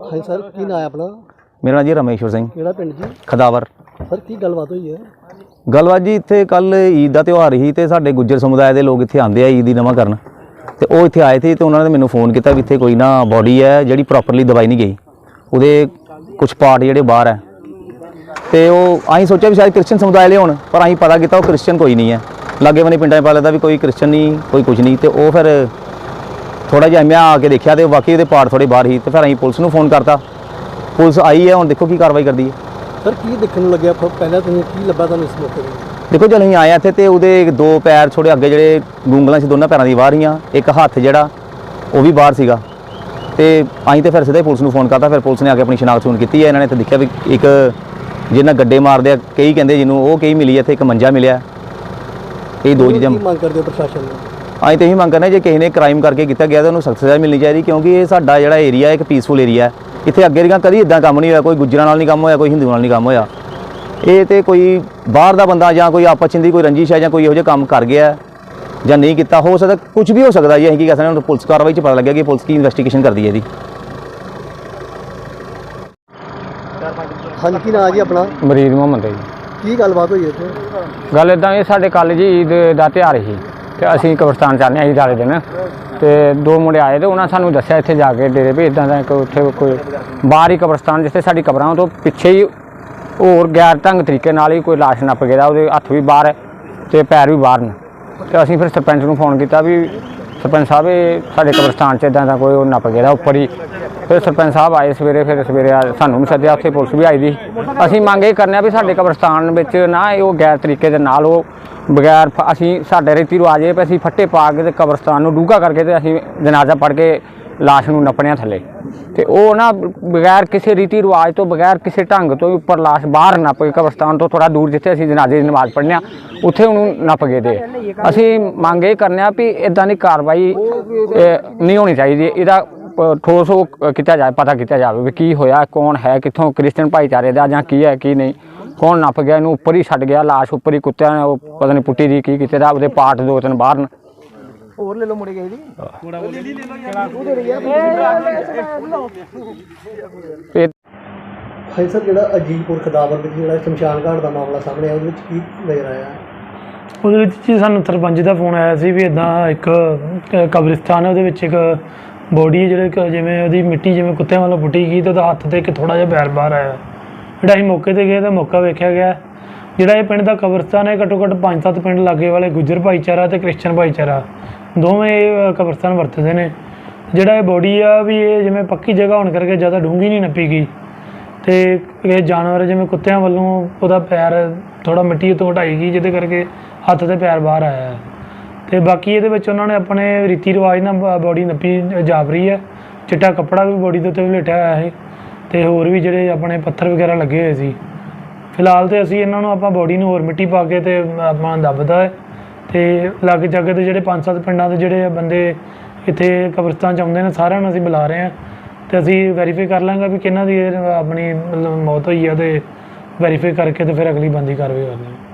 ਹਾਂਜੀ ਸਰ ਕੀ ਨਾਂ ਹੈ ਆਪਣਾ? ਮੇਰਾ ਨਾਂ ਜੀ ਰਮੇਸ਼ਵਰ ਸਿੰਘ। ਕਿਹੜਾ ਪਿੰਡ ਜੀ? ਖਦਾਵਰ। ਸਰ ਕੀ ਗੱਲਬਾਤ ਹੋਈ ਹੈ? ਗੱਲਬਾਤ ਜੀ ਇੱਥੇ ਕੱਲ ਈਦ ਦਾ ਤਿਉਹਾਰ ਸੀ ਤੇ ਸਾਡੇ ਗੁੱਜਰ ਸਮੁਦਾਇ ਦੇ ਲੋਕ ਇੱਥੇ ਆਉਂਦੇ ਆ ਈਦ ਦੀ ਨਵਾਂ ਕਰਨ। ਤੇ ਉਹ ਇੱਥੇ ਆਏ ਸੀ ਤੇ ਉਹਨਾਂ ਨੇ ਮੈਨੂੰ ਫੋਨ ਕੀਤਾ ਵੀ ਇੱਥੇ ਕੋਈ ਨਾ ਬੋਡੀ ਹੈ ਜਿਹੜੀ ਪ੍ਰੋਪਰਲੀ ਦਵਾਈ ਨਹੀਂ ਗਈ। ਉਹਦੇ ਕੁਝ ਪਾਰਟ ਜਿਹੜੇ ਬਾਹਰ ਹੈ। ਤੇ ਉਹ ਅਸੀਂ ਸੋਚਿਆ ਵੀ ਸ਼ਾਇਦ ਕ੍ਰਿਸਚੀਅਨ ਸਮੁਦਾਇ ਦੇ ਹੋਣ ਪਰ ਅਸੀਂ ਪਤਾ ਕੀਤਾ ਉਹ ਕ੍ਰਿਸਚੀਅਨ ਕੋਈ ਨਹੀਂ ਹੈ। ਲਾਗੇ ਬੰਨੇ ਪਿੰਡਾਂ 'ਚ ਪਾ ਲੱਗਦਾ ਵੀ ਕੋਈ ਕ੍ਰਿਸਚੀਅਨ ਨਹੀਂ ਕੋਈ ਕੁਝ ਨਹੀਂ। ਤੇ ਉਹ ਫਿਰ ਥੋੜਾ ਜਿਹਾ ਮੈਂ ਆ ਕੇ ਦੇਖਿਆ ਤੇ ਵਾਕਈ ਉਹਦੇ ਪਾਰਟ ਥੋੜੇ ਬਾਹਰ ਸੀ ਤੇ ਫਿਰ ਅਸੀਂ ਪੁਲਿਸ ਨੂੰ ਫੋਨ ਕਰਤਾ। ਪੁਲਿਸ ਆਈ ਹੈ ਹੁਣ ਦੇਖੋ ਕੀ ਕਾਰਵਾਈ ਕਰਦੀ ਹੈ। ਸਰ ਕੀ ਦੇਖਣ ਨੂੰ ਲੱਗਿਆ? ਪਹਿਲਾਂ ਤੁਸੀਂ ਕੀ ਲੱਭਾ ਤੁਹਾਨੂੰ ਇਸ ਮੌਕੇ ਤੇ? ਦੇਖੋ ਜਦ ਅਸੀਂ ਆਏ ਇੱਥੇ ਤੇ ਉਹਦੇ ਦੋ ਪੈਰ ਛੋੜੇ ਅੱਗੇ ਜਿਹੜੇ ਗੁੰਗਲਾਂ ਸੀ ਦੋਨਾਂ ਪੈਰਾਂ ਦੀ ਬਾਹਰ ਹੀਆਂ ਇੱਕ ਹੱਥ ਜਿਹੜਾ ਉਹ ਵੀ ਬਾਹਰ ਸੀਗਾ। ਤੇ ਅਸੀਂ ਤੇ ਫਿਰ ਸਿੱਧਾ ਹੀ ਪੁਲਿਸ ਨੂੰ ਫੋਨ ਕਰਤਾ ਫਿਰ ਪੁਲਿਸ ਨੇ ਆ ਕੇ ਆਪਣੀ ਸ਼ਨਾਖਤ ਫੋਨ ਕੀਤੀ ਹੈ। ਇਹਨਾਂ ਨੇ ਤੇ ਦੇਖਿਆ ਵੀ ਇੱਕ ਜਿਹਨਾਂ ਗੱਡੇ ਮਾਰਦੇ ਆ ਕਈ ਕਹਿੰਦੇ ਜਿਹਨੂੰ ਉਹ ਕਈ ਮਿਲੀ ਹੈ ਇੱਥੇ ਇੱਕ ਮੰਜਾ ਮਿਲਿਆ। ਇਹ ਦੋ ਚੀਜ਼ਾਂ ਮੰਗ ਕਰਦੇ ਹੋ ਪ੍ਰਸ਼ਾਸਨ ਨੂੰ? ਅਸੀਂ ਤੇ ਇਹੀ ਮੰਗ ਕਰਨਾ ਜੇ ਕਿਸੇ ਨੇ ਕ੍ਰਾਈਮ ਕਰਕੇ ਕੀਤਾ ਗਿਆ ਤਾਂ ਉਹਨੂੰ ਸਖਤ ਸਜ਼ਾ ਮਿਲਣੀ ਚਾਹੀਦੀ ਕਿਉਂਕਿ ਇਹ ਸਾਡਾ ਜਿਹੜਾ ਏਰੀਆ ਇੱਕ ਪੀਸਫੁਲ ਏਰੀਆ ਹੈ। ਇੱਥੇ ਅੱਗੇ ਦੀਆਂ ਕਦੀ ਇਦਾਂ ਕੰਮ ਨਹੀਂ ਹੋਇਆ ਕੋਈ ਗੁੱਜਰਾਂ ਨਾਲ ਨਹੀਂ ਕੰਮ ਹੋਇਆ ਕੋਈ ਹਿੰਦੂਆਂ ਨਾਲ ਨਹੀਂ ਕੰਮ ਹੋਇਆ। ਇਹ ਤੇ ਕੋਈ ਬਾਹਰ ਦਾ ਬੰਦਾ ਜਾਂ ਕੋਈ ਆਪਸ 'ਚ ਦੀ ਕੋਈ ਰੰਜਿਸ਼ ਹੈ ਜਾਂ ਕੋਈ ਇਹੋ ਜਿਹਾ ਕੰਮ ਕਰ ਗਿਆ ਹੈ ਜਾਂ ਨਹੀਂ ਕੀਤਾ ਹੋ ਸਕਦਾ ਕੁਝ ਵੀ ਹੋ ਸਕਦਾ ਜੀ ਅਸੀਂ ਕੀ ਕਹਿ ਸਕਦੇ ਹਾਂ ਹੁਣ ਪੁਲਿਸ ਕਾਰਵਾਈ 'ਚ ਪਤਾ ਲੱਗਿਆ ਕਿ ਪੁਲਿਸ ਕੀ ਇਨਵੈਸਟੀਗੇਸ਼ਨ ਕਰਦੀ ਹੈ ਇਹਦੀ। ਹਾਂਜੀ ਕੀ ਨਾਂ ਹੈ ਜੀ ਆਪਣਾ? ਮਰੀਦ ਮੁਹੰਮਦ ਹੈ ਜੀ। ਕੀ ਗੱਲਬਾਤ ਹੋਈ ਹੈ ਇੱਥੇ? ਗੱਲ ਇਦਾਂ ਇਹ ਸਾਡੇ ਕੱਲ ਜੀ ਈਦ ਦਾ ਤਿਉਹਾਰ ਸੀ। ਤੇ ਅਸੀਂ ਕਬਰਸਤਾਨ ਜਾਂਦੇ ਹਾਂ ਈਦ ਵਾਲੇ ਦਿਨ। ਤੇ ਦੋ ਮੁੰਡੇ ਆਏ ਤੇ ਉਹਨਾਂ ਸਾਨੂੰ ਦੱਸਿਆ ਇੱਥੇ ਜਾ ਕੇ ਡੇਰੇ ਵੀ ਇਦਾਂ ਦਾ ਇੱਕ ਉੱਥੇ ਕੋਈ ਬਾਹਰ ਹੀ ਕਬਰਸਤਾਨ ਜਿੱਥੇ ਸਾਡੀ ਕਬਰਾਂ ਤੋਂ ਪਿੱਛੇ ਹੀ ਹੋਰ ਗੈਰ ਢੰਗ ਤਰੀਕੇ ਨਾਲ ਹੀ ਕੋਈ ਲਾਸ਼ ਨੱਪ ਗਿਆ ਉਹਦੇ ਹੱਥ ਵੀ ਬਾਹਰ ਹੈ ਤੇ ਪੈਰ ਵੀ ਬਾਹਰ ਨੇ। ਤੇ ਅਸੀਂ ਫਿਰ ਸਰਪੰਚ ਨੂੰ ਫੋਨ ਕੀਤਾ ਵੀ ਸਰਪੰਚ ਸਾਹਿਬ, ਇਹ ਸਾਡੇ ਕਬਰਸਤਾਨ 'ਚ ਇਦਾਂ ਦਾ ਕੋਈ ਉਹ ਨੱਪ ਗਿਆ ਉੱਪਰ ਹੀ ਫਿਰ ਸਰਪੰਚ ਸਾਹਿਬ ਆਏ ਸਵੇਰੇ ਫਿਰ ਸਵੇਰੇ ਆ- ਸਾਨੂੰ ਵੀ ਸੱਦਿਆ ਉੱਥੇ ਪੁਲਿਸ ਵੀ ਆਈ ਦੀ। ਅਸੀਂ ਮੰਗ ਇਹ ਕਰਨੇ ਆ ਵੀ ਸਾਡੇ ਕਬਰਸਤਾਨ ਵਿੱਚ ਨਾ ਇਹ ਉਹ ਗੈਰ ਤਰੀਕੇ ਦੇ ਨਾਲ ਉਹ ਬਗੈਰ ਫ- ਅਸੀਂ ਸਾਡੇ ਰੀਤੀ ਰਿਵਾਜ ਇਹ ਵੀ ਅਸੀਂ ਫੱਟੇ ਪਾ ਕੇ ਤੇ ਕਬਰਸਤਾਨ ਨੂੰ ਡੂੰਘਾ ਕਰਕੇ ਤੇ ਅਸੀਂ ਜਨਾਜ਼ਾ ਪੜ ਕੇ ਲਾਸ਼ ਨੂੰ ਨੱਪਣਿਆ ਥੱਲੇ। ਤੇ ਉਹ ਨਾ ਬਗੈਰ ਕਿਸੇ ਰੀਤੀ ਰਿਵਾਜ ਤੋਂ ਬਗੈਰ ਕਿਸੇ ਢੰਗ ਤੋਂ ਹੀ ਉੱਪਰ ਲਾਸ਼ ਬਾਹਰ ਨੱਪ ਕੇ ਕਬਰਸਤਾਨ ਤੋਂ ਥੋੜਾ ਦੂਰ ਜਿੱਥੇ ਅਸੀਂ ਜਨਾਜ਼ੇ ਦੀ ਨਮਾਜ਼ ਪੜ੍ਹਨੇ ਆ ਉੱਥੇ ਉਹਨੂੰ ਨੱਪ ਗਏ ਦੇ। ਅਸੀਂ ਮੰਗ ਇਹ ਕਰਨੇ ਆ ਵੀ ਇਦਾਂ ਦੀ ਕਾਰਵਾਈ ਇਹ, ਨਹੀਂ ਹੋਣੀ ਚਾਹੀਦੀ। ਇਹਦਾ ਠੋਸ ਉਹ ਕੀਤਾ ਜਾਏ ਪਤਾ ਕੀਤਾ ਜਾਵੇ ਵੀ ਕੀ ਹੋਇਆ ਕੌਣ ਹੈ ਕਿੱਥੋਂ ਕ੍ਰਿਸਚੀਅਨ ਭਾਈਚਾਰੇ ਦਾ ਜਾਂ ਕੀ ਹੈ ਕੀ ਨਹੀਂ। ਕੌਣ ਨੱਪ ਗਿਆ ਇਹਨੂੰ ਉੱਪਰ ਹੀ ਛੱਡ ਗਿਆ ਲਾਸ਼ ਉੱਪਰ ਹੀ ਕੁੱਤਿਆਂ ਨੇ ਉਹ ਪਤਾ ਨਹੀਂ ਪੁੱਟੀ ਦੀ ਕੀ ਕੀਤੇ ਦਾ ਉਹਦੇ ਪਾਰਟ ਦੋ ਤਿੰਨ ਬਾਹਰ ਨੇ ਹੋਰ ਲੈ ਲਓ ਮੁੜੇ ਗਏ ਜੀ ਤੇ ਹਾਂਜੀ ਸਰ ਜਿਹੜਾ ਅਜੀਤਪੁਰ ਖਦਾਵਰ ਵਿੱਚ ਜਿਹੜਾ ਸ਼ਮਸ਼ਾਨ ਘਾਟ ਦਾ ਮਾਮਲਾ ਸਾਹਮਣੇ ਆਇਆ ਉਹਦੇ ਵਿੱਚ ਕੀ ਨਜ਼ਰ ਆਇਆ? ਉਹਦੇ ਵਿੱਚ ਜੀ ਸਾਨੂੰ ਸਰਪੰਚ ਦਾ ਫੋਨ ਆਇਆ ਸੀ ਵੀ ਇਦਾਂ ਇੱਕ ਕਬਰਿਸਤਾਨ ਹੈ ਉਹਦੇ ਵਿੱਚ ਇੱਕ ਬੋਡੀ ਜਿਹੜੇ ਕ- ਜਿਵੇਂ ਉਹਦੀ ਮਿੱਟੀ ਜਿਵੇਂ ਕੁੱਤਿਆਂ ਵੱਲੋਂ ਪੁੱਟੀ ਗਈ ਤੇ ਉਹਦਾ ਹੱਥ ਤੇ ਇੱਕ ਥੋੜਾ ਜਿਹਾ ਪੈਰ ਬਾਹਰ ਆਇਆ। ਜਿਹੜਾ ਅਸੀਂ ਮੌਕੇ ਤੇ ਗਏ ਤਾਂ ਮੌਕਾ ਵੇਖਿਆ ਗਿਆ। ਜਿਹੜਾ ਇਹ ਪਿੰਡ ਦਾ ਕਬਰਿਸਤਾਨ ਹੈ ਘੱਟੋ ਘੱਟ 5-7 ਪਿੰਡ ਲਾਗੇ ਵਾਲੇ ਗੁੱਜਰ ਭਾਈਚਾਰਾ ਤੇ ਕ੍ਰਿਸਚੀਅਨ ਭਾਈਚਾਰਾ। ਦੋਵੇਂ ਇਹ ਕਬਰਿਸਤਾਨ ਵਰਤਦੇ ਨੇ। ਜਿਹੜਾ ਇਹ ਬੋਡੀ ਆ ਵੀ ਇਹ ਜਿਵੇਂ ਪੱਕੀ ਜਗ੍ਹਾ ਹੋਣ ਕਰਕੇ ਜ਼ਿਆਦਾ ਡੂੰਘੀ ਨਹੀਂ ਨੱਪੀ ਗਈ। ਤੇ ਇਹ ਜਾਨਵਰ ਜਿਵੇਂ ਕੁੱਤਿਆਂ ਵੱਲੋਂ ਉਹਦਾ ਪੈਰ ਥੋੜਾ ਮਿੱਟੀ ਤੋਂ ਹਟਾਈ ਗਈ, ਜਿਹਦੇ ਕਰਕੇ ਹੱਥ ਤੇ ਪੈਰ ਬਾਹਰ ਆਇਆ। ਤੇ ਬਾਕੀ ਇਹਦੇ ਵਿੱਚ ਉਹਨਾਂ ਨੇ ਆਪਣੇ ਰੀਤੀ ਰਿਵਾਜ ਨਾਲ ਬੋਡੀ ਨੱਪੀ ਜਾਪ ਰਹੀ ਹੈ। ਚਿੱਟਾ ਕੱਪੜਾ ਵੀ ਬੋਡੀ ਦੇ ਉੱਤੇ ਲੇਟਿਆ ਹੋਇਆ ਹੈ ਤੇ ਹੋਰ ਵੀ ਜਿਹੜੇ ਆਪਣੇ ਪੱਥਰ ਵਗੈਰਾ ਲੱਗੇ ਹੋਏ ਸੀ। ਫਿਲਹਾਲ ਤੇ ਅਸੀਂ ਇਹਨਾਂ ਨੂੰ ਆਪਾਂ ਬੋਡੀ ਨੂੰ ਹੋਰ ਮਿੱਟੀ ਪਾ ਕੇ ਤੇ ਆਪਾਂ ਦੱਬਦਾ ਹੈ। ਤੇ ਲਾਗੇ ਜਾਗੇ ਦੇ ਜਿਹੜੇ ਪੰਜ ਸੱਤ ਪਿੰਡਾਂ ਦੇ ਜਿਹੜੇ ਬੰਦੇ ਇੱਥੇ ਕਬਰਸਤਾਨ ਚ ਆਉਂਦੇ ਨੇ, ਸਾਰਿਆਂ ਨੂੰ ਅਸੀਂ ਬੁਲਾ ਰਹੇ ਹਾਂ। ਤੇ ਅਸੀਂ ਵੈਰੀਫਾਈ ਕਰ ਲਾਂਗੇ ਵੀ ਕਿਹਨਾਂ ਦੀ ਇਹ ਆਪਣੀ ਮਤਲਬ ਮੌਤ ਹੋਈ ਹੈ ਤੇ ਵੈਰੀਫਾਈ ਕਰਕੇ ਤੇ ਫਿਰ ਅਗਲੀ ਬੰਦੀ ਕਾਰਵਾਈ ਕਰਦੇ ਹਾਂ